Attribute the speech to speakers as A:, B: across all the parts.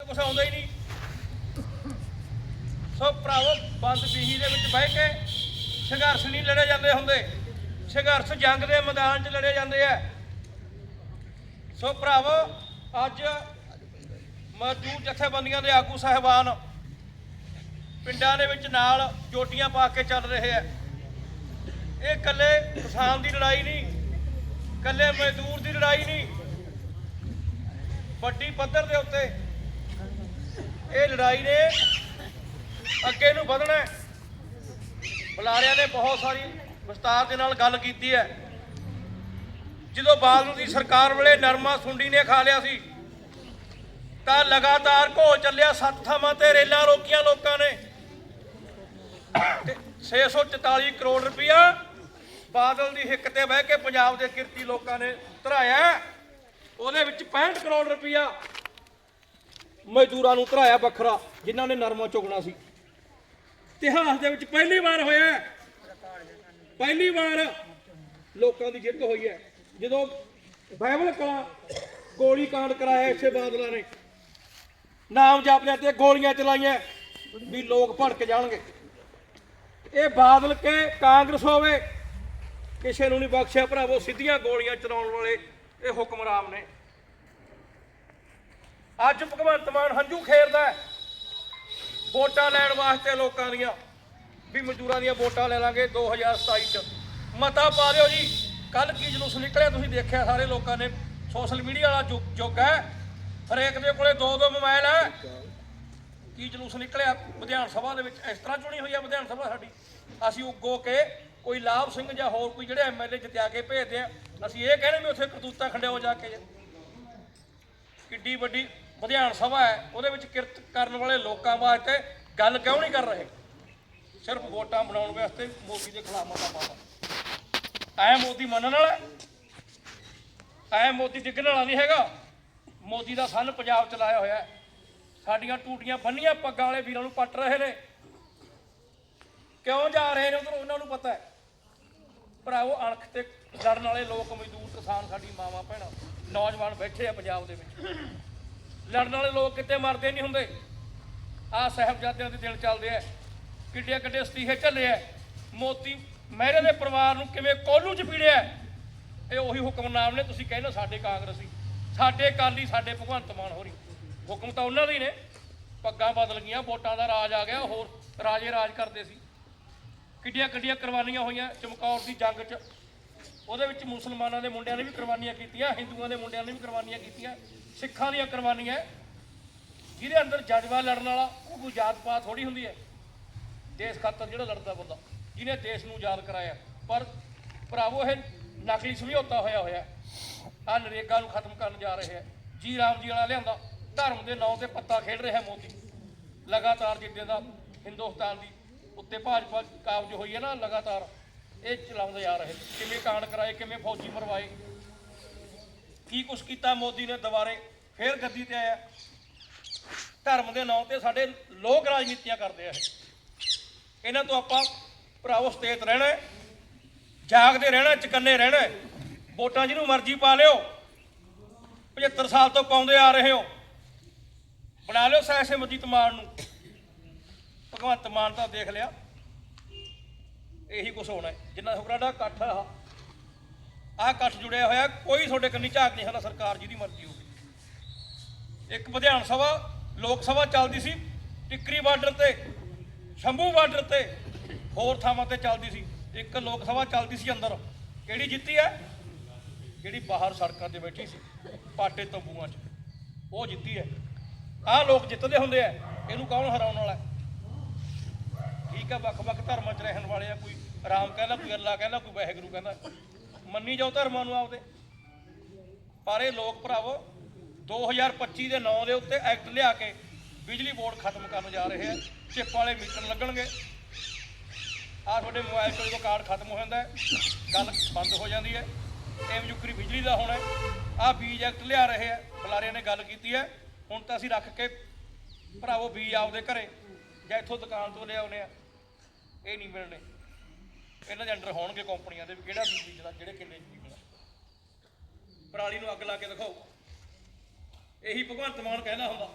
A: ਕੁਛ ਆਉਂਦਾ ਹੀ ਨਹੀਂ। ਸੋ ਭਰਾਵੋ, ਬੰਦ ਪੀਹੀ ਦੇ ਵਿੱਚ ਬਹਿ ਕੇ ਸੰਘਰਸ਼ ਨਹੀਂ ਲੜੇ ਜਾਂਦੇ ਹੁੰਦੇ। ਸੰਘਰਸ਼ ਜੰਗ ਦੇ ਮੈਦਾਨ 'ਚ ਲੜੇ ਜਾਂਦੇ ਆ। ਸੋ ਭਰਾਵੋ, ਅੱਜ ਮਜ਼ਦੂਰ ਜਥੇਬੰਦੀਆਂ ਦੇ ਆਗੂ ਸਾਹਿਬਾਨ ਪਿੰਡਾਂ ਦੇ ਵਿੱਚ ਨਾਲ ਜੋਟੀਆਂ ਪਾ ਕੇ ਚੱਲ ਰਹੇ ਆ। ਇਹ ਇਕੱਲੇ ਕਿਸਾਨ ਦੀ ਲੜਾਈ ਨਹੀਂ, ਇਕੱਲੇ ਮਜ਼ਦੂਰ ਦੀ ਲੜਾਈ ਨਹੀਂ। ਵੱਡੀ ਪੱਧਰ ਦੇ ਉੱਤੇ ਇਹ ਲੜਾਈ ਨੇ ਅੱਗੇ ਨੂੰ ਵਧਣਾ ਹੈ। ਬੁਲਾਰਿਆਂ ਨੇ ਬਹੁਤ ਸਾਰੀ ਵਿਸਤਾਰ ਦੇ ਨਾਲ ਗੱਲ ਕੀਤੀ ਹੈ। ਜਦੋਂ ਬਾਦਲ ਦੀ ਸਰਕਾਰ ਵੇਲੇ ਨਰਮਾ ਸੁੰਡੀ ਨੇ ਖਾ ਲਿਆ ਸੀ, ਤਾਂ ਲਗਾਤਾਰ ਘੋ ਚੱਲਿਆ ਸੱਤ ਥਾਵਾਂ ਤੇ ਰੇਲਾਂ ਰੋਕੀਆਂ ਲੋਕਾਂ ਨੇ। ਤੇ 644 ਕਰੋੜ ਰੁਪਇਆ ਬਾਦਲ ਦੀ ਹਿੱਕ ਤੇ ਬਹਿ ਕੇ ਪੰਜਾਬ ਦੇ ਕਿਰਤੀ ਲੋਕਾਂ ਨੇ ਧਰਾਇਆ ਉਹਦੇ ਵਿੱਚ 65 ਕਰੋੜ ਰੁਪਇਆ ਮਜ਼ਦੂਰਾਂ ਨੂੰ ਧਰਾਇਆ ਵੱਖਰਾ, ਜਿਨ੍ਹਾਂ ਨੇ ਨਰਮਾ ਚੁਗਣਾ ਸੀ। ਇਤਿਹਾਸ ਦੇ ਵਿੱਚ ਪਹਿਲੀ ਵਾਰ ਹੋਇਆ ਪਹਿਲੀ ਵਾਰ ਲੋਕਾਂ ਦੀ ਜਿੱਤ ਹੋਈ ਹੈ। ਜਦੋਂ ਬਾਈਬਲ ਕਲਾ ਗੋਲੀ ਕਾਂਡ ਕਰਾਇਆ ਇਸੇ ਬਾਦਲਾਂ ਨੇ। ਨਾਮ ਜਪਿਆ ਤੇ ਗੋਲੀਆਂ ਚਲਾਈਆਂ, ਵੀ ਲੋਕ ਭੜਕ ਜਾਣਗੇ। ਇਹ ਬਾਦਲ ਕੇ ਕਾਂਗਰਸ ਹੋਵੇ, ਕਿਸੇ ਨੂੰ ਨਹੀਂ ਬਖਸ਼ਿਆ, ਭਰਾਵੋ, ਸਿੱਧੀਆਂ ਗੋਲੀਆਂ ਚਲਾਉਣ ਵਾਲੇ ਇਹ ਹੁਕਮਰਾਮ ਨੇ। ਅੱਜ ਭਗਵੰਤ ਮਾਨ, ਹੰਝੂ ਖੇਰਦਾ ਹੈ। ਵੋਟਾਂ ਲੈਣ ਵਾਸਤੇ ਲੋਕਾਂ ਦੀਆਂ, ਵੀ ਮਜ਼ਦੂਰਾਂ ਦੀਆਂ ਵੋਟਾਂ ਲੈ ਲਾਂਗੇ 2027 ਚ। ਮਤਾ ਪਾ ਦਿਓ ਜੀ ਕੱਲ ਕੀ ਜਲੂਸ ਨਿਕਲਿਆ ਤੁਸੀਂ ਦੇਖਿਆ ਸਾਰੇ ਲੋਕਾਂ ਨੇ ਸੋਸ਼ਲ ਮੀਡੀਆ ਵਾਲਾ ਯੁੱਗ- ਯੁੱਗ ਹੈ। ਹਰੇਕ ਦੇ ਕੋਲੇ ਦੋ ਦੋ ਮੋਬਾਈਲ ਹੈ। ਕੀ ਜਲੂਸ ਨਿਕਲਿਆ ਵਿਧਾਨ ਸਭਾ ਦੇ ਵਿੱਚ? ਇਸ ਤਰ੍ਹਾਂ ਚੁਣੀ ਹੋਈ ਹੈ ਵਿਧਾਨ ਸਭਾ ਸਾਡੀ। ਅਸੀਂ ਉੱਗੋ ਕੇ ਕੋਈ ਲਾਭ ਸਿੰਘ ਜਾਂ ਹੋਰ ਕੋਈ ਜਿਹੜੇ ਐਮਐਲਏ ਜਿੱਤਿਆ ਕੇ ਭੇਜਦੇ ਆ, ਅਸੀਂ ਇਹ ਕਹਿੰਦੇ ਵੀ ਉੱਥੇ ਕਰਤੂਤਾ ਖੰਡਿਓ ਜਾ ਕੇ। ਕਿੱਡੀ ਵੱਡੀ ਵਿਧਾਨ ਸਭਾ ਹੈ, ਉਹਦੇ ਵਿੱਚ ਕਿਰਤ ਕਰਨ ਵਾਲੇ ਲੋਕਾਂ ਵਾਸਤੇ ਗੱਲ ਕਿਉਂ ਨਹੀਂ ਕਰ ਰਹੇ? ਸਿਰਫ ਵੋਟਾਂ ਬਣਾਉਣ ਵਾਸਤੇ ਮੋਦੀ ਦੇ ਖਿਲਾਫ ਮਤਾ ਪਾਉਂਦਾ ਐ ਮੋਦੀ ਮੰਨਣ ਵਾਲਾ ਐ ਮੋਦੀ ਡਿੱਗਣ ਵਾਲਾ ਨਹੀਂ ਹੈਗਾ। ਮੋਦੀ ਦਾ ਸੰਨ ਪੰਜਾਬ ਚ ਲਾਇਆ ਹੋਇਆ ਸਾਡੀਆਂ ਟੂਟੀਆਂ ਬੰਨੀਆਂ ਪੱਗਾਂ ਵਾਲੇ ਵੀਰਾਂ ਨੂੰ ਪੱਟ ਰਹੇ ਨੇ। ਕਿਉਂ ਜਾ ਰਹੇ ਨੇ ਉਧਰ, ਉਹਨਾਂ ਨੂੰ ਪਤਾ ਹੈ। ਭਰਾਵੋ ਅਣਖ ਤੇ ਲੜਨ ਵਾਲੇ ਲੋਕ, ਮਜ਼ਦੂਰ ਕਿਸਾਨ, ਸਾਡੀ ਮਾਵਾਂ, ਭੈਣਾਂ, ਨੌਜਵਾਨ ਬੈਠੇ ਆ ਪੰਜਾਬ ਦੇ ਵਿੱਚ। ਲੜਨ ਵਾਲੇ ਲੋਕ ਕਿਤੇ ਮਰਦੇ ਨਹੀਂ ਹੁੰਦੇ। ਆ ਸਾਹਿਬਜ਼ਾਦਿਆਂ ਦੇ ਦਿਨ ਚੱਲਦੇ ਆ। ਕਿੱਡੇ ਕਿੱਡੇ ਅਸਤੀਫੇ ਝੱਲੇ ਆ। ਮੋਤੀ, ਮਹਿਰੇ ਦੇ ਪਰਿਵਾਰ ਨੂੰ ਕਿਵੇਂ ਕੋਲੂ ਚ ਪੀੜਿਆ? ਇਹ ਉਹੀ ਹੁਕਮਨਾਮ ਨੇ, ਤੁਸੀਂ ਕਹਿੰਦੇ ਹੋ ਸਾਡੇ ਕਾਂਗਰਸੀ। ਸਾਡੇ ਕਾਲੀ ਸਾਡੇ ਭਗਵੰਤ ਮਾਨ ਹੋਰੀ। ਹੁਕਮ ਤਾਂ ਉਹਨਾਂ ਦੇ ਨੇ। ਪੱਗਾਂ ਬਦਲ ਗਈਆਂ, ਵੋਟਾਂ ਦਾ ਰਾਜ ਆ ਗਿਆ, ਹੋਰ ਰਾਜੇ ਰਾਜ ਕਰਦੇ ਸੀ। ਕਿੱਡੀਆਂ ਕਿੱਡੀਆਂ ਕੁਰਬਾਨੀਆਂ ਹੋਈਆਂ ਚਮਕੌਰ ਦੀ ਜੰਗ 'ਚ। ਉਹਦੇ ਵਿੱਚ ਮੁਸਲਮਾਨਾਂ ਦੇ ਮੁੰਡਿਆਂ ਨੇ ਵੀ ਕੁਰਬਾਨੀਆਂ ਕੀਤੀਆਂ, ਹਿੰਦੂਆਂ ਦੇ ਮੁੰਡਿਆਂ ਨੇ ਵੀ ਕੁਰਬਾਨੀਆਂ ਕੀਤੀਆਂ। ਸਿੱਖਾਂ ਦੀਆਂ ਕੁਰਬਾਨੀਆਂ ਜਿਹਦੇ ਅੰਦਰ ਜਜ਼ਬਾ ਲੜਨ ਵਾਲਾ ਉਹ ਕੋਈ ਜਾਤ ਪਾਤ ਥੋੜੀ ਹੁੰਦੀ ਹੈ। ਦੇਸ਼ ਖਾਤਰ ਜਿਹੜਾ ਲੜਦਾ ਬੰਦਾ, ਜਿਹਨੇ ਦੇਸ਼ ਨੂੰ ਯਾਦ ਕਰਾਇਆ। ਪਰ ਭਰਾਵੋ, ਇਹ ਨਕਲੀ ਸਮਝੌਤਾ ਹੋਇਆ ਹੋਇਆ ਆ ਨਰੇਗਾ ਨੂੰ ਖਤਮ ਕਰਨ ਜਾ ਰਹੇ ਹੈ। ਜੀ ਰਾਮ ਜੀ ਵਾਲਾ ਲਿਆਂਦਾ। ਧਰਮ ਦੇ ਨਾਂ ਤੇ ਪੱਤਾ ਖੇਡ ਰਿਹਾ ਮੋਦੀ। ਲਗਾਤਾਰ ਜਿੱਦਾਂ ਦਾ ਹਿੰਦੁਸਤਾਨ ਦੀ ਉੱਤੇ ਭਾਜਪਾ ਕਾਬਜ ਹੋਈ ਹੈ ਨਾ, ਲਗਾਤਾਰ ਇਹ ਚਲਾਉਂਦੇ ਆ ਰਹੇ ਕਿਵੇਂ ਕਾਂਡ ਕਰਾਏ, ਕਿਵੇਂ ਫੌਜੀ ਮਰਵਾਏ ਕੀ ਕੁਛ ਕੀਤਾ, ਮੋਦੀ ਨੇ ਦੁਬਾਰੇ ਫੇਰ ਗੱਦੀ ਤੇ ਆਇਆ। ਧਰਮ ਦੇ ਨਾਂ ਤੇ ਸਾਡੇ ਲੋਕ ਰਾਜਨੀਤੀਆਂ ਕਰਦੇ ਆ ਇਹਨਾਂ ਤੋਂ ਆਪਾਂ ਭਰਾਵੋ ਸਤੇਤ ਰਹਿਣਾ ਜਾਗਦੇ ਰਹਿਣਾ ਚਕੰਨੇ ਰਹਿਣਾ ਵੋਟਾਂ ਜਿਹਨੂੰ ਮਰਜ਼ੀ ਪਾ ਲਿਓ 75 ਸਾਲ ਤੋਂ ਪਾਉਂਦੇ ਆ ਰਹੇ ਹੋ। ਬਣਾ ਲਿਓ ਸੈਸੇ ਮਜੀਤ ਮਾਨ ਨੂੰ। ਭਗਵੰਤ ਮਾਨ ਤਾਂ ਦੇਖ ਲਿਆ, ਇਹੀ ਕੁਝ ਹੋਣਾ ਜਿੰਨਾ ਹੁਕਰਾ ਦਾ ਇਕੱਠ ਆ ਆਹ ਇਕੱਠ ਜੁੜਿਆ ਹੋਇਆ, ਕੋਈ ਤੁਹਾਡੇ ਕੰਨੀ ਝਾਕ ਨਹੀਂ ਸਾਡਾ ਸਰਕਾਰ ਜਿਹਦੀ ਮਰਜ਼ੀ ਹੋਵੇ। ਇੱਕ ਵਿਧਾਨ ਸਭਾ, ਲੋਕ ਸਭਾ ਚੱਲਦੀ ਸੀ, ਟਿੱਕਰੀ ਬਾਰਡਰ ਤੇ, ਸ਼ੰਭੂ ਬਾਰਡਰ ਤੇ, ਹੋਰ ਥਾਵਾਂ ਤੇ ਚੱਲਦੀ ਸੀ। ਇੱਕ ਲੋਕ ਸਭਾ ਚੱਲਦੀ ਸੀ ਅੰਦਰ। ਕਿਹੜੀ ਜਿੱਤੀ ਹੈ? ਜਿਹੜੀ ਬਾਹਰ ਸੜਕਾਂ ਤੇ ਬੈਠੀ ਸੀ, ਪਾਟੇ ਤੰਬੂਆਂ 'ਚ। ਉਹ ਜਿੱਤੀ ਹੈ। ਆਹ ਲੋਕ ਜਿੱਤਦੇ ਹੁੰਦੇ ਆ, ਇਹਨੂੰ ਕੌਣ ਹਰਾਉਣ ਵਾਲਾ ਠੀਕ ਹੈ, ਵੱਖ-ਵੱਖ ਧਰਮਾਂ 'ਚ ਰਹਿਣ ਵਾਲੇ ਆ, ਕੋਈ ਰਾਮ ਕਹਿੰਦਾ ਕੋਈ ਅੱਲਾ ਕਹਿੰਦਾ ਕੋਈ ਵਾਹਿਗੁਰੂ ਕਹਿੰਦਾ। ਮੰਨੀ ਜਾਓ ਧਰਮਾਂ ਨੂੰ ਆਪਦੇ। ਪਰ ਇਹ ਲੋਕ ਭਰਾਵੋ 2025 ਦੇ 9 ਦੇ ਉੱਤੇ ਐਕਟ ਲਿਆ ਕੇ ਬਿਜਲੀ ਬੋਰਡ ਖਤਮ ਕਰਨ ਜਾ ਰਹੇ ਆ। ਚਿੱਪ ਵਾਲੇ ਮੀਟਰ ਲੱਗਣਗੇ। ਆਹ ਤੁਹਾਡੇ ਮੋਬਾਈਲ ਤੋਂ ਜਦੋਂ ਕਾਰਡ ਖਤਮ ਹੋ ਜਾਂਦਾ ਹੈ, ਗੱਲ ਬੰਦ ਹੋ ਜਾਂਦੀ ਹੈ। ਐਮ ਯੁਕਰੀ ਬਿਜਲੀ ਦਾ ਹੋਣਾ ਆਹ ਬੀਜ ਐਕਟ ਲਿਆ ਰਹੇ ਆ। ਬੁਲਾਰਿਆਂ ਨੇ ਗੱਲ ਕੀਤੀ ਹੈ। ਹੁਣ ਤਾਂ ਅਸੀਂ ਰੱਖ ਕੇ ਭਰਾਵੋ ਬੀਜ ਆਪਦੇ ਘਰੇ, ਜਾਂ ਇੱਥੋਂ ਦੁਕਾਨ ਤੋਂ ਲਿਆਉਨੇ ਆ। ਇਹ ਨਹੀਂ ਮਿਲਣੇ। ਇਹਨਾਂ ਦੇ ਅੰਡਰ ਹੋਣਗੇ ਕੰਪਨੀਆਂ ਦੇ ਵੀ ਕਿਹੜਾ ਬੀਜ ਬੀਜਦਾ ਜਿਹੜੇ ਕਿੱਲੇ 'ਚ ਬੀਜਣਾ ਪਰਾਲੀ ਨੂੰ ਅੱਗ ਲਾ ਕੇ ਦਿਖਾਓ। ਇਹੀ ਭਗਵੰਤ ਮਾਨ ਕਹਿੰਦਾ ਹੁੰਦਾ,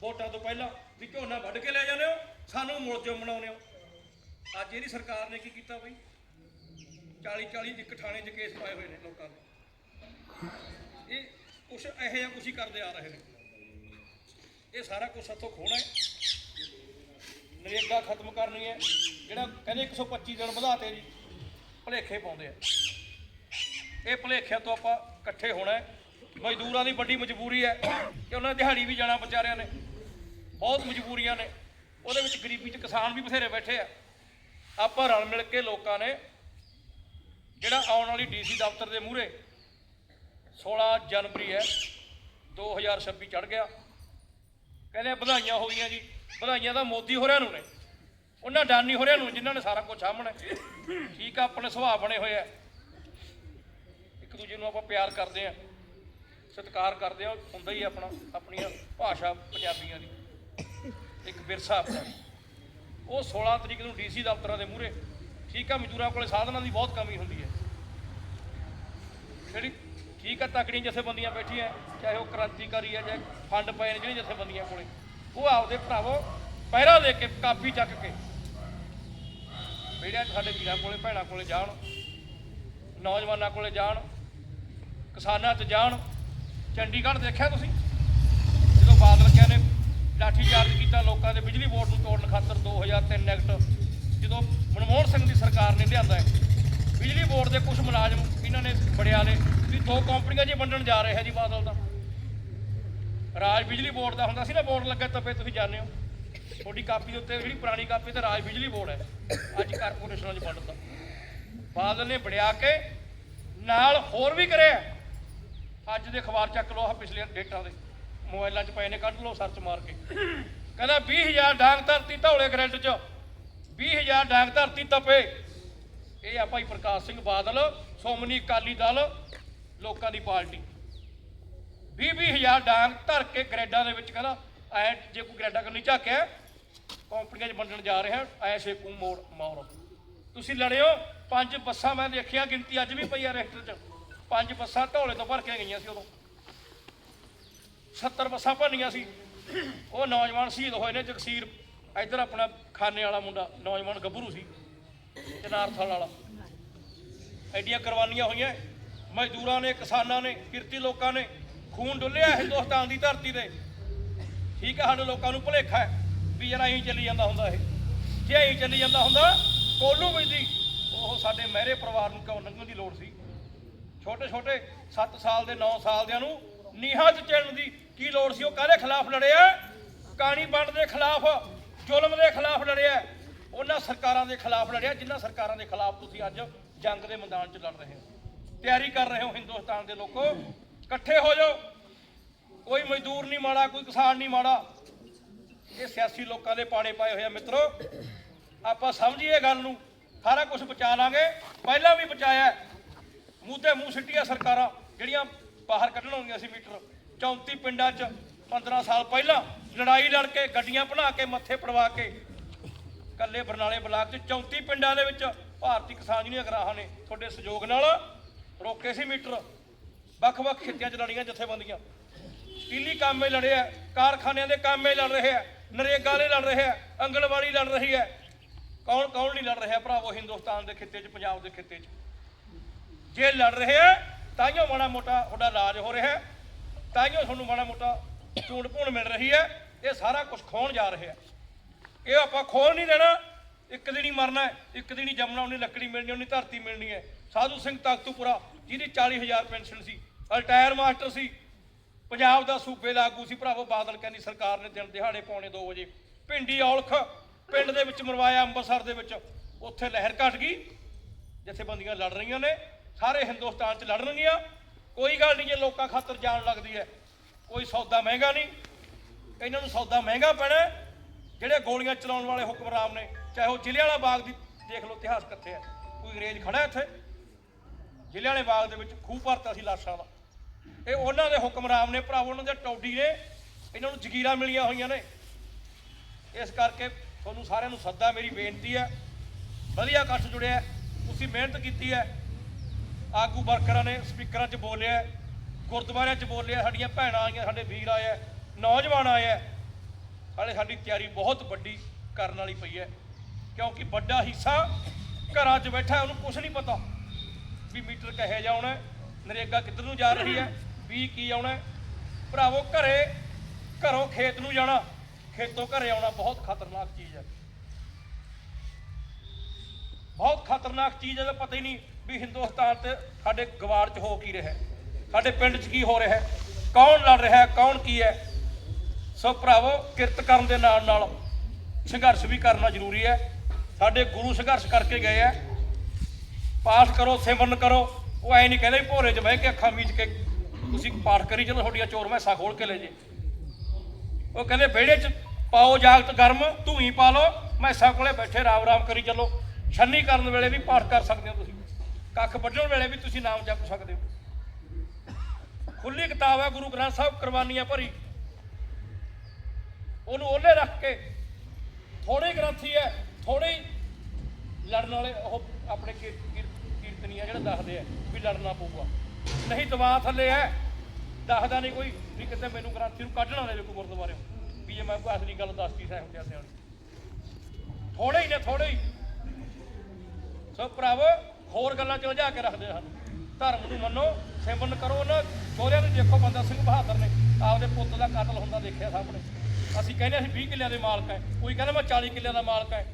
A: ਵੋਟਾਂ ਤੋਂ ਪਹਿਲਾਂ ਵੀ ਝੋਨਾ ਵੱਢ ਕੇ ਲੈ ਜਾਂਦੇ ਹੋ, ਸਾਨੂੰ ਮੁਲਜ਼ਮ ਬਣਾਉਂਦੇ ਹੋ। ਅੱਜ ਇਹਦੀ ਸਰਕਾਰ ਨੇ ਕੀ ਕੀਤਾ ਬਈ? 40 40 ਇੱਕ ਥਾਣੇ 'ਚ ਕੇਸ ਪਾਏ ਹੋਏ ਨੇ ਲੋਕਾਂ ਦੇ। ਇਹ ਕੁਛ ਇਹੋ ਜਿਹਾ ਕੁਛ ਹੀ ਕਰਦੇ ਆ ਰਹੇ ਨੇ। ਇਹ ਸਾਰਾ ਕੁਝ ਸਾਥੋਂ ਖੋਣਾ ਹੈ। ਨਰੇਗਾ ਖਤਮ ਕਰਨੀ ਹੈ। ਜਿਹੜਾ ਕਹਿੰਦੇ 125 ਦਿਨ ਵਧਾਤੇ ਜੀ, ਭਲੇਖੇ ਪਾਉਂਦੇ ਆ। ਇਹ ਭਲੇਖਿਆਂ ਤੋਂ ਆਪਾਂ ਇਕੱਠੇ ਹੋਣਾ ਮਜ਼ਦੂਰਾਂ ਦੀ ਵੱਡੀ ਮਜਬੂਰੀ ਹੈ ਕਿ ਉਹਨਾਂ ਦਿਹਾੜੀ ਵੀ ਜਾਣਾ ਵਿਚਾਰਿਆਂ ਨੇ, ਬਹੁਤ ਮਜਬੂਰੀਆਂ ਨੇ। ਉਹਦੇ ਵਿੱਚ ਗਰੀਬੀ 'ਚ ਕਿਸਾਨ ਵੀ ਬਥੇਰੇ ਬੈਠੇ ਆ। ਆਪਾਂ ਰਲ ਮਿਲ ਕੇ ਲੋਕਾਂ ਨੇ ਜਿਹੜਾ ਆਉਣ ਵਾਲੀ ਡੀਸੀ ਦਫ਼ਤਰ ਦੇ ਮੂਹਰੇ 16 ਜਨਵਰੀ ਹੈ 2026 ਚੜ ਗਿਆ। ਕਹਿੰਦੇ ਵਧਾਈਆਂ ਹੋ ਗਈਆਂ ਜੀ। ਵਧਾਈਆਂ ਤਾਂ ਮੋਦੀ ਹੋਰਿਆਂ ਨੂੰ ਨੇ। ਉਹਨਾਂ ਡਾਨੀ ਹੋਰਿਆਂ ਨੂੰ, ਜਿਨ੍ਹਾਂ ਨੇ ਸਾਰਾ ਕੁਝ ਸਾਹਮਣੇ। ਠੀਕ ਆ, ਆਪਣੇ ਸੁਭਾਅ ਬਣੇ ਹੋਏ ਆ। ਇੱਕ ਦੂਜੇ ਨੂੰ ਆਪਾਂ ਪਿਆਰ ਕਰਦੇ ਆ, ਸਤਿਕਾਰ ਕਰਦੇ ਆ, ਹੁੰਦਾ ਹੀ ਆਪਣਾ, ਆਪਣੀਆਂ ਭਾਸ਼ਾ ਪੰਜਾਬੀਆਂ ਦੀ। ਇੱਕ ਵਿਰਸਾ ਆਪਣਾ। ਉਹ 16 ਤਰੀਕ ਨੂੰ ਡੀਸੀ ਦਫ਼ਤਰਾਂ ਦੇ ਮੂਹਰੇ, ਠੀਕ ਆ, ਮਜ਼ਦੂਰਾਂ ਕੋਲੇ ਸਾਧਨਾਂ ਦੀ ਬਹੁਤ ਕਮੀ ਹੁੰਦੀ ਹੈ। ਜਿਹੜੀ ਠੀਕ ਆ, ਤਕੜੀਆਂ ਜਥੇਬੰਦੀਆਂ ਬੈਠੀਆਂ, ਚਾਹੇ ਉਹ ਕ੍ਰਾਂਤੀਕਾਰੀ ਆ, ਜਾਂ ਫੰਡ ਪਏ ਨੇ, ਜਿਹੜੀਆਂ ਜਥੇਬੰਦੀਆਂ ਕੋਲੇ। ਉਹ ਆਪਦੇ ਭਰਾਵੋ, ਪਹਿਰਾ ਦੇ ਕੇ, ਕਾਪੀ ਚੱਕ ਕੇ ਜਿਹੜਿਆਂ ਸਾਡੇ ਵੀਰਾਂ ਕੋਲੇ, ਭੈਣਾਂ ਕੋਲੇ ਜਾਣ, ਨੌਜਵਾਨਾਂ ਕੋਲੇ ਜਾਣ, ਕਿਸਾਨਾਂ 'ਚ ਜਾਣ, ਚੰਡੀਗੜ੍ਹ ਦੇਖਿਆ ਤੁਸੀਂ? ਜਦੋਂ ਬਾਦਲ ਕਿਆ ਨੇ ਲਾਠੀ ਚਾਰਜ ਕੀਤਾ ਲੋਕਾਂ ਦੇ ਬਿਜਲੀ ਬੋਰਡ ਨੂੰ ਤੋੜਨ ਖਾਤਰ 2003 ਐਕਟ, ਜਦੋਂ ਮਨਮੋਹਨ ਸਿੰਘ ਦੀ ਸਰਕਾਰ ਨੇ ਲਿਆਂਦਾ ਬਿਜਲੀ ਬੋਰਡ ਦੇ ਕੁਝ ਮੁਲਾਜ਼ਮ ਇਹਨਾਂ ਨੇ ਬੜਿਆਲੇ ਵੀ ਦੋ ਕੰਪਨੀਆਂ 'ਚ ਵੰਡਣ ਜਾ ਰਹੇ ਹੈ ਜੀ ਬਾਦਲ ਦਾ। ਰਾਜ ਬਿਜਲੀ ਬੋਰਡ ਦਾ ਹੁੰਦਾ ਸੀ ਨਾ, ਬੋਰਡ ਲੱਗਾ ਤੱਪੇ, ਤੁਸੀਂ ਜਾਣਦੇ ਹੋ। ਤੁਹਾਡੀ ਕਾਪੀ ਦੇ ਉੱਤੇ ਜਿਹੜੀ ਪੁਰਾਣੀ ਕਾਪੀ ਤੇ ਰਾਜ ਬਿਜਲੀ ਬੋਰਡ ਹੈ। ਅੱਜ ਕਾਰਪੋਰੇਸ਼ਨਾਂ 'ਚ ਵੰਡਦਾ ਬਾਦਲ ਨੇ ਬੜਿਆ ਕੇ ਨਾਲ ਹੋਰ ਵੀ ਕਰਿਆ। ਅੱਜ ਦੇ ਅਖਬਾਰ ਚੱਕ ਲਓ ਆਹ ਪਿਛਲੇ ਡੇਟਾਂ ਦੇ। ਮੋਬਾਈਲਾਂ 'ਚ ਪਏ ਨੇ, ਕੱਢ ਲਓ ਸਰਚ ਮਾਰ ਕੇ। ਕਹਿੰਦਾ 20000 ਡਾਂਗ ਧਰਤੀ ਧੌਲੇ ਗ੍ਰਿਡ 'ਚ। 20000 ਡਾਂਗ ਧਰਤੀ ਤਪੇ। ਇਹ ਆ ਭਾਈ ਪ੍ਰਕਾਸ਼ ਸਿੰਘ ਬਾਦਲ, ਸੋਮਨੀ ਅਕਾਲੀ ਦਲ, ਲੋਕਾਂ ਦੀ ਪਾਰਟੀ। 20-20000 ਡਾਂਗ ਧਰ ਕੇ ਗ੍ਰੈਡਾਂ ਦੇ ਵਿੱਚ ਕਹਿੰਦਾ ਐ ਜੇ ਕੋਈ ਗ੍ਰੈਡਾਂ ਕਰਨੀ ਝਾਕਿਆ ਕੰਪਨੀਆਂ 'ਚ ਵੰਡਣ ਜਾ ਰਿਹਾ ਐ ਸੇਕੂ ਮੋੜ ਮੌਰ ਤੁਸੀਂ ਲੜਿਓ, ਪੰਜ ਬੱਸਾਂ ਮੈਂ ਦੇਖੀਆਂ, ਗਿਣਤੀ ਅੱਜ ਵੀ ਪਈ ਆ ਰਜਿਸਟਰ 'ਚ। ਪੰਜ ਬੱਸਾਂ ਢੋਲੇ ਤੋਂ ਭਰ ਕੇ ਗਈਆਂ ਸੀ ਉਦੋਂ। 70 ਬੱਸਾਂ ਭਰਨੀਆਂ ਸੀ। ਉਹ ਨੌਜਵਾਨ ਸ਼ਹੀਦ ਹੋਏ ਨੇ, ਜਗਸੀਰ। ਇੱਧਰ ਆਪਣਾ ਖਾਨੇ ਵਾਲਾ ਮੁੰਡਾ, ਨੌਜਵਾਨ ਗੱਭਰੂ ਸੀ ਚਨਾਰਥਲ ਵਾਲਾ। ਐਡੀਆਂ ਕੁਰਬਾਨੀਆਂ ਹੋਈਆਂ, ਮਜ਼ਦੂਰਾਂ ਨੇ, ਕਿਸਾਨਾਂ ਨੇ, ਕਿਰਤੀ ਲੋਕਾਂ ਨੇ, ਖੂਨ ਡੁੱਲਿਆ ਹਿੰਦੁਸਤਾਨ ਦੀ ਧਰਤੀ ਤੇ। ਠੀਕ ਹੈ ਸਾਡੇ ਲੋਕਾਂ ਨੂੰ ਭੁਲੇਖਾ ਹੈ ਵੀ ਯਾਰ ਐਂ ਚੱਲੀ ਜਾਂਦਾ ਹੁੰਦਾ ਇਹ। ਜੇ ਐਂ ਚੱਲੀ ਜਾਂਦਾ ਹੁੰਦਾ, ਕੋਲੂ ਵੱਜਦੀ ਉਹ ਸਾਡੇ ਮਹਿਰੇ ਪਰਿਵਾਰ ਨੂੰ ਕਿਉਂ ਲੰਘਣ ਦੀ ਲੋੜ ਸੀ? ਛੋਟੇ ਛੋਟੇ 7 ਸਾਲ ਦੇ 9 ਸਾਲ ਦਿਆਂ ਨੂੰ ਨੀਹਾਂ 'ਚ ਚਿਣਨ ਦੀ ਕੀ ਲੋੜ ਸੀ? ਉਹ ਕਾਹਦੇ ਖਿਲਾਫ ਲੜਿਆ ਕਾਣੀ ਵੰਡ ਦੇ ਖਿਲਾਫ, ਜ਼ੁਲਮ ਦੇ ਖਿਲਾਫ ਲੜਿਆ ਉਹਨਾਂ ਸਰਕਾਰਾਂ ਦੇ ਖਿਲਾਫ ਲੜਿਆ, ਜਿਨ੍ਹਾਂ ਸਰਕਾਰਾਂ ਦੇ ਖਿਲਾਫ ਤੁਸੀਂ ਅੱਜ ਜੰਗ ਦੇ ਮੈਦਾਨ 'ਚ ਲੜ ਰਹੇ ਹੋ। ਤਿਆਰੀ ਕਰ ਰਹੇ ਹੋ ਹਿੰਦੁਸਤਾਨ ਦੇ ਲੋਕੋ। ਇਕੱਠੇ ਹੋ ਜਾਓ। ਕੋਈ ਮਜ਼ਦੂਰ ਨਹੀਂ ਮਾੜਾ, ਕੋਈ ਕਿਸਾਨ ਨਹੀਂ ਮਾੜਾ। ਇਹ ਸਿਆਸੀ ਲੋਕਾਂ ਦੇ ਪਾਣੇ ਪਾਏ ਹੋਏ ਆ ਮਿੱਤਰੋ। ਆਪਾਂ ਸਮਝੀਏ ਗੱਲ ਨੂੰ। ਸਾਰਾ ਕੁਝ ਬਚਾ ਲਾਂਗੇ। ਪਹਿਲਾਂ ਵੀ ਬਚਾਇਆ ਹੈ। ਮੂੰਹ ਤੇ ਮੂੰਹ ਸਿੱਟੀਆਂ ਸਰਕਾਰਾਂ, ਜਿਹੜੀਆਂ ਬਾਹਰ ਕੱਢਣ ਆਉਂਦੀਆਂ ਸੀ ਮੀਟਰ। 34 ਪਿੰਡਾਂ 'ਚ 15 ਸਾਲ ਪਹਿਲਾਂ ਲੜਾਈ ਲੜ ਕੇ, ਗੱਡੀਆਂ ਬਣਾ ਕੇ, ਮੱਥੇ ਪੜਵਾ ਕੇ ਕੱਲੇ ਬਰਨਾਲੇ ਬਲਾਕ 'ਚ 34 ਪਿੰਡਾਂ ਦੇ ਵਿੱਚ ਭਾਰਤੀ ਕਿਸਾਨ ਯੂਨੀਅਨ ਅਗਰਾਹਾਂ ਨੇ ਤੁਹਾਡੇ ਸਹਿਯੋਗ ਨਾਲ ਰੋਕੇ ਸੀ ਮੀਟਰ। ਵੱਖ-ਵੱਖ ਖਿੱਤਿਆਂ 'ਚ ਲੜੀਆਂ, ਜਥੇਬੰਦੀਆਂ। ਪੀਲੀ ਕਾਮੇ ਲੜੇ ਆ ਕਾਰਖਾਨਿਆਂ ਦੇ ਕਾਮੇ ਲੜ ਰਹੇ ਆ ਨਰੇਗਾ ਵਾਲੇ ਲੜ ਰਹੇ ਆ ਅੰਗਣਵਾੜੀ ਲੜ ਰਹੀ ਹੈ। ਕੌਣ ਕੌਣ ਨਹੀਂ ਲੜ ਰਿਹਾ ਭਰਾਵੋ ਹਿੰਦੁਸਤਾਨ ਦੇ ਖਿੱਤੇ 'ਚ, ਪੰਜਾਬ ਦੇ ਖਿੱਤੇ 'ਚ? ਜੇ ਲੜ ਰਹੇ ਆ ਤਾਈਓ ਮਾੜਾ ਮੋਟਾ ਤੁਹਾਡਾ ਰਾਜ ਹੋ ਰਿਹਾ ਤਾਈਓ ਤੁਹਾਨੂੰ ਮਾੜਾ ਮੋਟਾ ਚੂਣ ਭੂਣ ਮਿਲ ਰਹੀ ਹੈ, ਇਹ ਸਾਰਾ ਕੁਝ ਖੋਣ ਜਾ ਰਿਹਾ ਇਹ ਆਪਾਂ ਖੋਲ ਨਹੀਂ ਦੇਣਾ, ਇੱਕ ਦਿਨ ਹੀ ਮਰਨਾ ਇੱਕ ਦਿਨ ਹੀ ਜੰਮਣਾ, ਉਹਨੇ ਲੱਕੜੀ ਮਿਲਣੀ, ਉਹਨੇ ਧਰਤੀ ਮਿਲਣੀ ਹੈ। ਸਾਧੂ ਸਿੰਘ ਤਖਤੂਪੁਰਾ, ਜਿਹਦੀ 40000 ਪੈਨਸ਼ਨ ਸੀ, ਰਿਟਾਇਰ ਮਾਸਟਰ ਸੀ ਪੰਜਾਬ ਦਾ ਸੂਬੇ ਲਾਗੂ ਸੀ, ਭਰਾਵੋ, ਬਾਦਲ ਕਹਿੰਦੀ ਸਰਕਾਰ ਨੇ ਦਿਨ ਦਿਹਾੜੇ ਪੌਣੇ 2 ਵਜੇ ਭਿੰਡੀ ਔਲਖ ਪਿੰਡ ਦੇ ਵਿੱਚ ਮਰਵਾਇਆ ਅੰਮ੍ਰਿਤਸਰ ਦੇ ਵਿੱਚ। ਉੱਥੇ ਲਹਿਰ ਘਟ ਗਈ, ਜਥੇਬੰਦੀਆਂ ਲੜ ਰਹੀਆਂ ਨੇ, ਸਾਰੇ ਹਿੰਦੁਸਤਾਨ 'ਚ ਲੜਨਗੀਆਂ ਕੋਈ ਗੱਲ ਨਹੀਂ, ਜੇ ਲੋਕਾਂ ਖਾਤਰ ਜਾਣ ਲੱਗਦੀ ਹੈ, ਕੋਈ ਸੌਦਾ ਮਹਿੰਗਾ ਨਹੀਂ। ਇਹਨਾਂ ਨੂੰ ਸੌਦਾ ਮਹਿੰਗਾ ਪੈਣਾ ਜਿਹੜੇ ਗੋਲੀਆਂ ਚਲਾਉਣ ਵਾਲੇ ਹੁਕਮਰਾਨ ਨੇ, ਚਾਹੇ ਉਹ ਜ਼ਿਲ੍ਹੇ ਵਾਲਾ ਬਾਗ ਦੀ ਦੇਖ ਲਓ ਇਤਿਹਾਸ ਕਿੱਥੇ ਹੈ। ਕੋਈ ਅੰਗਰੇਜ਼ ਖੜਾ ਇੱਥੇ? ਜ਼ਿਲ੍ਹੇ ਵਾਲੇ ਬਾਗ ਦੇ ਵਿੱਚ ਖੂਹ ਭਰਤਾ ਸੀ ਲਾਸ਼ਾਂ ਦਾ। ਇਹ ਉਹਨਾਂ ਦੇ ਹੁਕਮਰਾਮ ਨੇ ਭਰਾਵੋ, ਉਹਨਾਂ ਦੇ ਟੌਡੀ ਨੇ, ਇਹਨਾਂ ਨੂੰ ਜ਼ਗੀਰਾਂ ਮਿਲੀਆਂ ਹੋਈਆਂ ਨੇ ਇਸ ਕਰਕੇ ਤੁਹਾਨੂੰ ਸਾਰਿਆਂ ਨੂੰ ਸੱਦਾ, ਮੇਰੀ ਬੇਨਤੀ ਹੈ, ਵਧੀਆ ਇਕੱਠ ਜੁੜਿਆ ਤੁਸੀਂ ਮਿਹਨਤ ਕੀਤੀ ਹੈ, ਆਗੂ ਵਰਕਰਾਂ ਨੇ, ਸਪੀਕਰਾਂ 'ਚ ਬੋਲਿਆ ਗੁਰਦੁਆਰਿਆਂ 'ਚ ਬੋਲਿਆ ਸਾਡੀਆਂ ਭੈਣਾਂ ਆਈਆਂ, ਸਾਡੇ ਵੀਰ ਆਏ ਨੌਜਵਾਨ ਆਏ ਹੈ। ਹਾਲੇ ਸਾਡੀ ਤਿਆਰੀ ਬਹੁਤ ਵੱਡੀ ਕਰਨ ਵਾਲੀ ਪਈ ਹੈ, ਕਿਉਂਕਿ ਵੱਡਾ ਹਿੱਸਾ ਘਰਾਂ 'ਚ ਬੈਠਾ ਉਹਨੂੰ ਕੁਝ ਨਹੀਂ ਪਤਾ ਵੀ ਮੀਟਰ ਕਹੇ ਜਾਉਣਾ ਨਰੇਗਾ ਕਿੱਧਰ ਨੂੰ ਜਾ ਰਹੀ ਹੈ ਵੀ ਕੀ ਆਉਣਾ ਭਰਾਵੋ, ਘਰੇ, ਘਰੋਂ ਖੇਤ ਨੂੰ ਜਾਣਾ। ਖੇਤੋਂ ਘਰੇ ਆਉਣਾ ਬਹੁਤ ਖਤਰਨਾਕ ਚੀਜ਼ ਹੈ। ਬਹੁਤ ਖਤਰਨਾਕ ਚੀਜ਼ ਹੈ ਤਾਂ ਪਤਾ ਹੀ ਨਹੀਂ ਵੀ ਹਿੰਦੁਸਤਾਨ ਤੇ ਸਾਡੇ ਗਵਾੜ 'ਚ ਹੋ ਕੀ ਰਿਹਾ ਸਾਡੇ ਪਿੰਡ 'ਚ ਕੀ ਹੋ ਰਿਹਾ ਕੌਣ ਲੜ ਰਿਹਾ ਕੌਣ ਕੀ ਹੈ। ਸੋ ਭਰਾਵੋ, ਕਿਰਤ ਕਰਨ ਦੇ ਨਾਲ ਨਾਲ ਸੰਘਰਸ਼ ਵੀ ਕਰਨਾ ਜ਼ਰੂਰੀ ਹੈ। ਸਾਡੇ ਗੁਰੂ ਸੰਘਰਸ਼ ਕਰਕੇ ਗਏ ਆ ਪਾਠ ਕਰੋ, ਸਿਮਰਨ ਕਰੋ। ਉਹ ਐ ਨਹੀਂ ਕਹਿੰਦੇ ਭੋਰੇ 'ਚ ਬਹਿ ਕੇ ਅੱਖਾਂ ਮੀਚ ਕੇ ਤੁਸੀਂ ਪਾਠ ਕਰੀ ਚਲੋ ਤੁਹਾਡੀਆਂ ਚੋਰ ਮੈਸਾ ਖੋਲ ਕੇ ਲੈ ਜੇ। ਉਹ ਕਹਿੰਦੇ, ਵਿਹੜੇ 'ਚ ਪਾਓ ਜਾਗਤ ਗਰਮ, ਧੂਈ ਪਾ ਲਓ, ਮੈਸਾਂ ਕੋਲੇ ਬੈਠੇ ਰਾਮ ਰਾਮ ਕਰੀ ਚੱਲੋ। ਛੰਨੀ ਕਰਨ ਵੇਲੇ ਵੀ ਪਾਠ ਕਰ ਸਕਦੇ ਹੋ ਤੁਸੀਂ। ਕੱਖ ਵੱਢਣ ਵੇਲੇ ਵੀ ਤੁਸੀਂ ਨਾਮ ਜਪ ਸਕਦੇ ਹੋ। ਖੁੱਲੀ ਕਿਤਾਬ ਹੈ, ਗੁਰੂ ਗ੍ਰੰਥ ਸਾਹਿਬ ਕੁਰਬਾਨੀਆਂ ਭਰੀ। ਉਹਨੂੰ ਉਹਨੇ ਰੱਖ ਕੇ ਥੋੜੇ ਗ੍ਰੰਥੀ ਹੈ ਥੋੜੇ ਲੜਨ ਵਾਲੇ ਉਹ ਆਪਣੇ ਕੀਰ- ਕੀਰ- ਕੀਰਤਨੀਆ ਜਿਹੜੇ ਦੱਸਦੇ ਆ ਵੀ ਲੜਨਾ ਪਊਗਾ। ਨਹੀਂ ਦਵਾ ਥੱਲੇ ਹੈ ਦੱਸਦਾ ਨਹੀਂ ਕੋਈ ਵੀ ਕਿਤੇ ਮੈਨੂੰ ਗ੍ਰੰਥੀ ਨੂੰ ਕੱਢਣਾ ਦੇ ਕੋਈ ਗੁਰਦੁਆਰੇ। ਵੀ ਜੇ ਮੈਂ ਕੋਈ ਅਸਲੀ ਗੱਲ ਦੱਸਤੀ ਸਾਹਿਬ ਦੇ ਸਿਆਣੀ। ਥੋੜੇ ਹੀ ਨੇ ਥੋੜੇ ਹੀ। ਸੋ ਭਰਾਵੋ, ਹੋਰ ਗੱਲਾਂ ਚ ਉਲਝਾ ਕੇ ਰੱਖਦੇ ਹਨ ਧਰਮ ਨੂੰ ਮੰਨੋ, ਸਿਮਰਨ ਕਰੋ ਨਾ। ਗੋਰਿਆਂ ਨੂੰ ਦੇਖੋ, ਬੰਦਾ ਸਿੰਘ ਬਹਾਦਰ ਨੇ ਆਪਦੇ ਪੁੱਤ ਦਾ ਕਤਲ ਹੁੰਦਾ ਦੇਖਿਆ ਸਾਹਮਣੇ। ਅਸੀਂ ਕਹਿੰਦੇ ਅਸੀਂ 20 ਕਿੱਲਿਆਂ ਦੇ ਮਾਲਕ ਹੈ ਕੋਈ ਕਹਿੰਦਾ ਮੈਂ 40 ਕਿੱਲਿਆਂ ਦਾ ਮਾਲਕ ਹੈ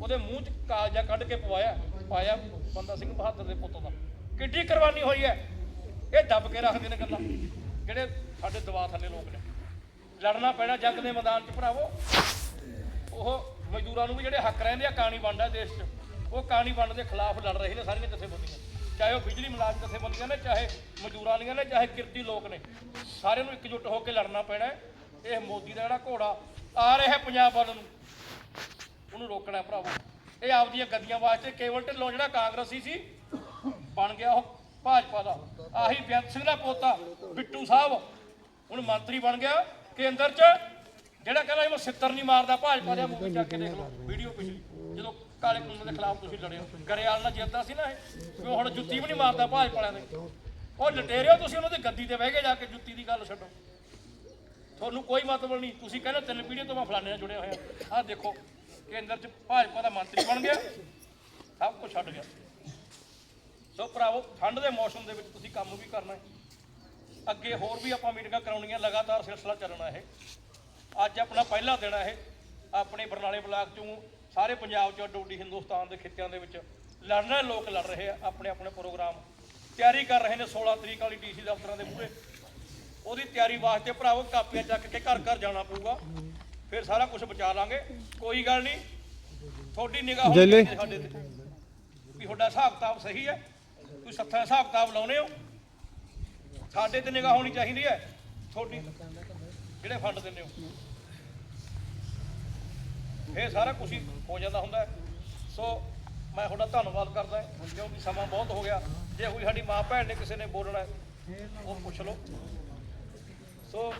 A: ਉਹਦੇ ਮੂੰਹ 'ਚ ਕਾਲਜਾ ਕੱਢ ਕੇ ਪਵਾਇਆ, ਪਾਇਆ ਬੰਦਾ ਸਿੰਘ ਬਹਾਦਰ ਦੇ ਪੁੱਤ ਦਾ। ਕਿੱਡੀ ਕੁਰਬਾਨੀ ਹੋਈ ਹੈ ਇਹ ਦੱਬ ਕੇ ਰੱਖਦੇ ਨੇ ਗੱਲਾਂ। ਜਿਹੜੇ ਸਾਡੇ ਦਵਾ ਥੱਲੇ ਲੋਕ ਨੇ। ਲੜਨਾ ਪੈਣਾ ਜੰਗ ਦੇ ਮੈਦਾਨ 'ਚ ਭਰਾਵੋ। ਉਹ ਮਜ਼ਦੂਰਾਂ ਨੂੰ ਵੀ ਜਿਹੜੇ ਹੱਕ ਰਹਿੰਦੇ ਆ, ਕਾਣੀ ਵੰਡ ਦੇਸ਼ 'ਚ। ਉਹ ਕਾਣੀ ਵੰਡ ਦੇ ਖਿਲਾਫ ਲੜ ਰਹੇ ਨੇ ਸਾਰੀਆਂ ਜਥੇਬੰਦੀਆਂ। ਚਾਹੇ ਉਹ ਬਿਜਲੀ ਮੁਲਾਜ਼ਮ ਜਥੇਬੰਦੀਆਂ ਨੇ, ਚਾਹੇ ਮਜ਼ਦੂਰਾਂ ਦੀਆਂ ਨੇ, ਚਾਹੇ ਕਿਰਤੀ ਲੋਕ ਨੇ। ਸਾਰਿਆਂ ਨੂੰ ਇਕਜੁੱਟ ਹੋ ਕੇ ਲੜਨਾ ਪੈਣਾ ਇਹ ਮੋਦੀ ਦਾ ਜਿਹੜਾ ਘੋੜਾ ਆ ਰਿਹਾ ਪੰਜਾਬ ਵੱਲ ਨੂੰ। ਉਹਨੂੰ ਰੋਕਣਾ ਭਰਾਵੋ। ਇਹ ਆਪਦੀਆਂ ਗੱਦੀਆਂ ਵਾਸਤੇ ਕੇਵਲ ਢਿੱਲੋਂ ਜਿਹੜਾ ਕਾਂਗਰਸੀ ਸੀ, ਬਣ ਗਿਆ ਉਹ ਭਾਜਪਾ ਦਾ। ਆਹੀ ਬੇਅੰਤ ਸਿੰਘ ਦਾ ਪੋਤਾ ਬਿੱਟੂ ਸਾਹਿਬ। ਹੁਣ ਮੰਤਰੀ ਬਣ ਗਿਆ ਕੇਂਦਰ 'ਚ, ਜਿਹੜਾ ਕਹਿੰਦਾ ਮੈਂ ਸਿੱਤਰ ਨਹੀਂ ਮਾਰਦਾ, ਭਾਜਪਾ ਦੇ ਮੂੰਹ ਚੱਕ ਕੇ ਦੇਖ ਲਓ ਵੀਡੀਓ ਪਿਛਲੀ ਜਦੋਂ ਕਾਲੇ ਕਾਨੂੰਨ ਦੇ ਖਿਲਾਫ ਤੁਸੀਂ ਲੜੇ ਗਰੇਵਾਲ ਨਾਲ ਜਿੱਤਦਾ ਸੀ ਨਾ ਇਹ ਵੀ ਹੁਣ ਜੁੱਤੀ ਵੀ ਨਹੀਂ ਮਾਰਦਾ ਭਾਜਪਾ ਵਾਲਿਆਂ ਦੇ ਉਹ ਲਟੇਰਿਓ ਤੁਸੀਂ ਉਹਨਾਂ ਦੀ ਗੱਦੀ ਤੇ ਬਹਿ ਕੇ ਜਾ ਕੇ ਜੁੱਤੀ ਦੀ ਗੱਲ ਛੱਡੋ। ਤੁਹਾਨੂੰ ਕੋਈ ਮਤਲਬ ਨਹੀਂ, ਤੁਸੀਂ ਕਹਿੰਦੇ ਤਿੰਨ ਪੀੜ੍ਹੀ ਤੋਂ ਮੈਂ ਫਲਾਣੇ ਨਾਲ ਜੁੜਿਆ ਹੋਇਆ। ਆਹ ਦੇਖੋ, ਕੇਂਦਰ 'ਚ ਭਾਜਪਾ ਦਾ ਮੰਤਰੀ ਬਣ ਗਿਆ, ਸਭ ਕੁਝ ਛੱਡ ਗਿਆ। ਸੋ ਭਰਾਵੋ ਠੰਡ ਦੇ ਮੌਸਮ ਦੇ ਵਿੱਚ ਤੁਸੀਂ ਕੰਮ ਵੀ ਕਰਨਾ ਹੈ। ਅੱਗੇ ਹੋਰ ਵੀ ਆਪਾਂ ਮੀਟਿੰਗਾਂ ਕਰਾਉਣੀਆਂ ਲਗਾਤਾਰ ਸਿਲਸਿਲਾ ਚੱਲਣਾ ਇਹ। ਅੱਜ ਆਪਣਾ ਪਹਿਲਾ ਦਿਨ ਹੈ ਇਹ। ਆਪਣੇ ਬਰਨਾਲੇ ਬਲਾਕ ਚੋਂ ਸਾਰੇ ਪੰਜਾਬ ਚੋਂ ਡੋਡੀ ਹਿੰਦੁਸਤਾਨ ਦੇ ਖਿੱਤਿਆਂ ਦੇ ਵਿੱਚ ਲੜਨਾ ਲੋਕ ਲੜ ਰਹੇ ਆ ਆਪਣੇ ਆਪਣੇ ਪ੍ਰੋਗਰਾਮ। ਤਿਆਰੀ ਕਰ ਰਹੇ ਨੇ 16 ਤਰੀਕ ਵਾਲੀ ਡੀਸੀ ਦਫ਼ਤਰਾਂ ਦੇ ਮੂਹਰੇ। ਉਹਦੀ ਤਿਆਰੀ ਵਾਸਤੇ ਭਰਾਵੋ ਕਾਪੀਆਂ ਚੱਕ ਕੇ ਘਰ ਘਰ ਜਾਣਾ ਪਊਗਾ। ਫਿਰ ਸਾਰਾ ਕੁਝ ਬਚਾ ਲਾਂਗੇ। ਕੋਈ ਗੱਲ ਨਹੀਂ ਤੁਹਾਡੀ ਨਿਗਾਹ ਹੋਣੀ ਸਾਡੇ ਤੇ। ਵੀ ਤੁਹਾਡਾ ਹਿਸਾਬ ਕਿਤਾਬ ਸਹੀ ਹੈ। ਤੁਸੀਂ ਸੱਥਾਂ ਹਿਸਾਬ ਕਿਤਾਬ ਲਾਉਨੇ ਹੋ। ਸਾਡੇ ਤੇ ਨਿਗਾਹ ਹੋਣੀ ਚਾਹੀਦੀ ਹੈ। ਤੁਹਾਡੀ ਜਿਹੜੇ ਫੰਡ ਦਿੰਦੇ ਹੋ। ਇਹ ਸਾਰਾ ਕੁਝ ਹੀ ਹੋ ਜਾਂਦਾ ਹੁੰਦਾ ਸੋ ਮੈਂ ਤੁਹਾਡਾ ਧੰਨਵਾਦ ਕਰਦਾ ਕਿਉਂਕਿ ਸਮਾਂ ਬਹੁਤ ਹੋ ਗਿਆ। ਜੇ ਕੋਈ ਸਾਡੀ ਮਾਂ ਭੈਣ ਨੇ ਕਿਸੇ ਨੇ ਬੋਲਣਾ ਉਹ ਪੁੱਛ ਲਓ। ਸੋ